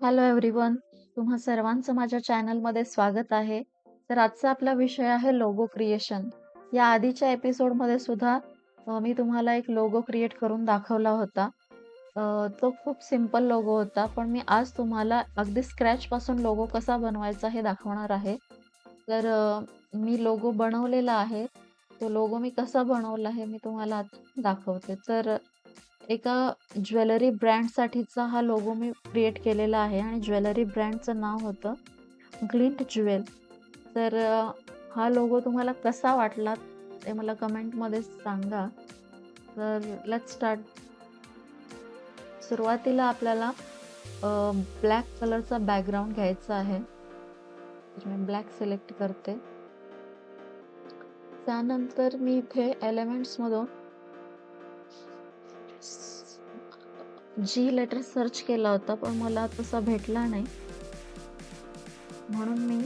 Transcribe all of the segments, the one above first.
Hello everyone. तुम्हा सर्वांचं माझ्या चॅनलमध्ये स्वागत आहे. तर आजचा आपला विषय आहे लोगो क्रिएशन. या आधीच्या एपिसोडमध्ये सुद्धा मी तुम्हाला एक लोगो क्रिएट करून दाखवला होता. तो खूप सिंपल लोगो होता. पण मी आज तुम्हाला अगदी स्क्रॅचपासून लोगो कसा बनवायचा हे दाखवणार आहे. तर मी लोगो बनवलेला आहे. तो लोगो मी कसा बनवला हे मी तुम्हाला दाखवते. तर एका ज्वेलरी ब्रँडसाठीचा हा लोगो मी क्रिएट केलेला आहे आणि ज्वेलरी ब्रँडचं नाव होतं ग्लिंट ज्वेल. तर हा लोगो तुम्हाला कसा वाटला ते मला कमेंटमध्ये सांगा. तर लेट स्टार्ट. सुरुवातीला आपल्याला ब्लॅक कलरचा बॅकग्राऊंड घ्यायचा आहे. मी ब्लॅक सिलेक्ट करते. त्यानंतर मी इथे एलिमेंट्समधून जी लेटर सर्च केला होता, पण मला तसा भेटला नाही. म्हणून मी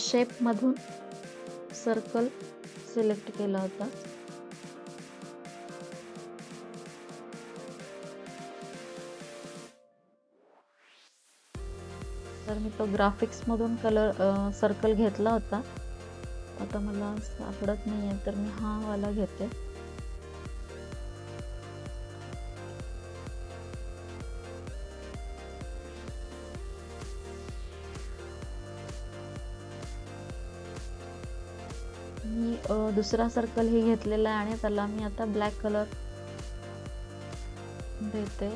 शेपमधून सर्कल सिलेक्ट केला होता. तर मी तो ग्राफिक्समधून कलर सर्कल घेतला होता. आता मला सापडत आहे तर मी हा वाला घेते. दुसरा सर्कल ही घेतलेला आहे आणि त्याला मी आता ब्लॅक कलर देते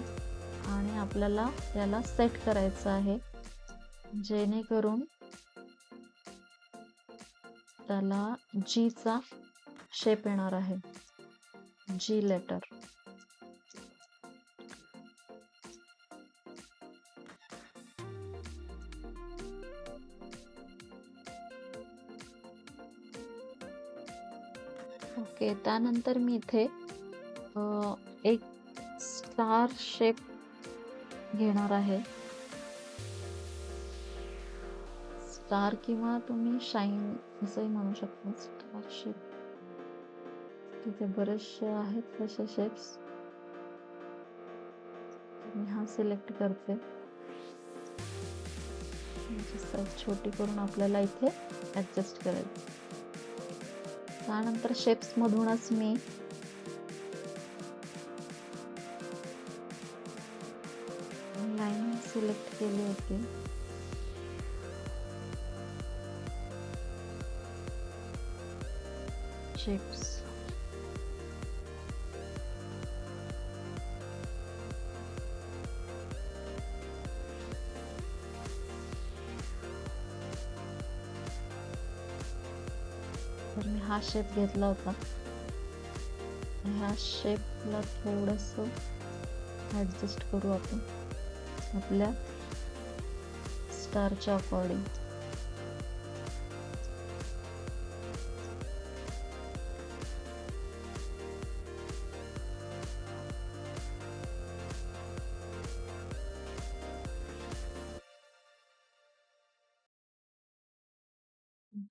आणि आपल्याला याला सेट करायचं आहे. जेणेकरून त्याला जीचा शेप येणार आहे. G letter. ओके. त्यानंतर मी इथे एक स्टार शेप घेणार आहे. स्टार किंवा तुम्ही शाईन असंही म्हणू शकता. Star shape. तिथे बरेचसे आहेत तसे शेप्स. मी हा सिलेक्ट करते. साईज छोटी करून आपल्याला इथे ॲडजस्ट करायचं. त्यानंतर शेप्समधूनच मी लाईन सिलेक्ट केली होती. शेप्स. हा शेप घेतला होता. ह्या शेपला थोडंसं ॲडजस्ट करू आपण. आपल्या स्टारच्या अकॉर्डिंग.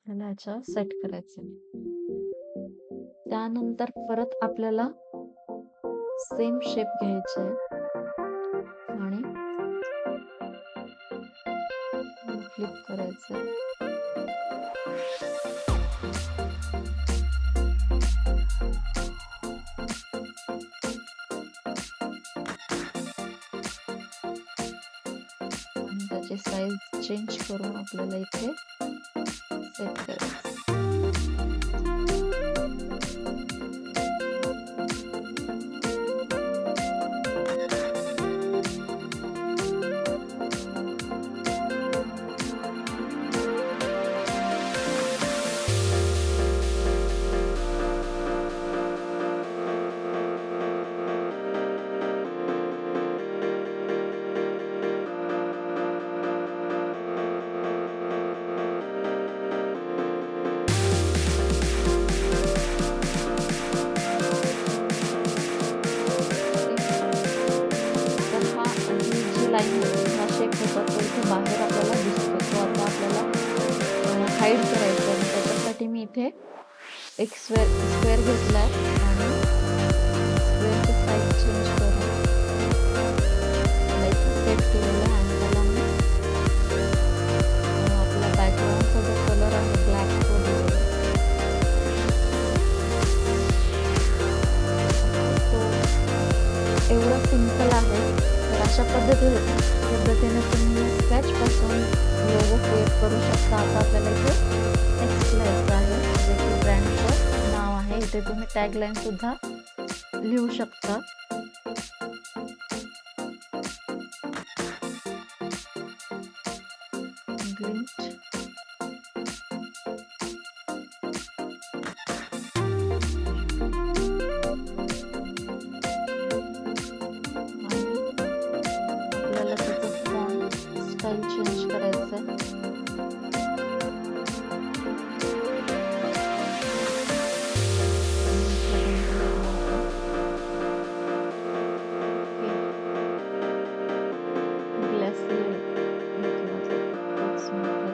आपल्याला सेट करायचं. त्यानंतर परत आपल्याला सेम शेप घ्यायचे. आणि फ्लिप करायचं. त्याची साईज चेंज करून आपल्याला इथे सेट करायचं असे लाईन इथे बाहेर आपल्याला दिसतो तो आता आपल्याला हाईड करायचा आहे. त्याच्यासाठी मी इथे एक स्क्वेअर स्क्वेअर घेतला आहे आणि स्क्वेअरची साईज अशा पद्धती पद्धतीने तुम्ही स्केचपासून लोगो क्रिएट करू शकता. आता आपल्याला इथे टेक्स्ट लिहायचं आहे. जे की ब्रँडचं नाव आहे. इथे तुम्ही टॅगलाईनसुद्धा लिहू शकता. सेट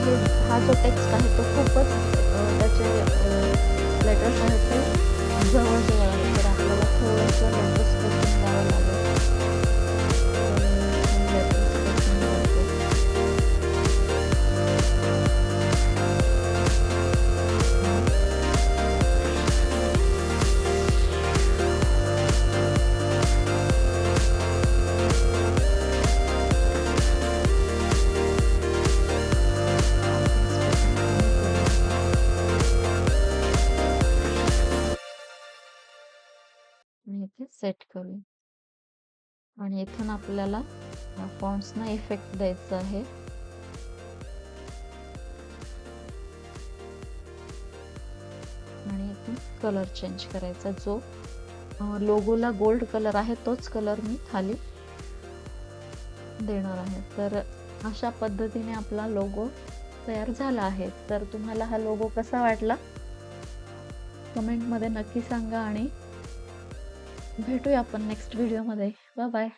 आता हा जो टेक्स्ट आहे तो खूपच त्याचे लेटर्स आहेत ते जवळजवळ आहेत. तर आपल्याला थोडंसं लेटर स्पेसिंग सेट करू. आणि इथून आपल्याला या फॉन्ट्सना इफेक्ट द्यायचा आहे. आणि इथून कलर चेंज करायचा जो लोगोला गोल्ड कलर आहे तोच कलर मी खाली देणार आहे. तर अशा पद्धतीने आपला लोगो तयार झाला आहे. तर तुम्हाला हा लोगो कसा वाटला? कमेंटमध्ये नक्की सांगा आणि भेटूया आपण नेक्स्ट व्हिडिओमध्ये बाय बाय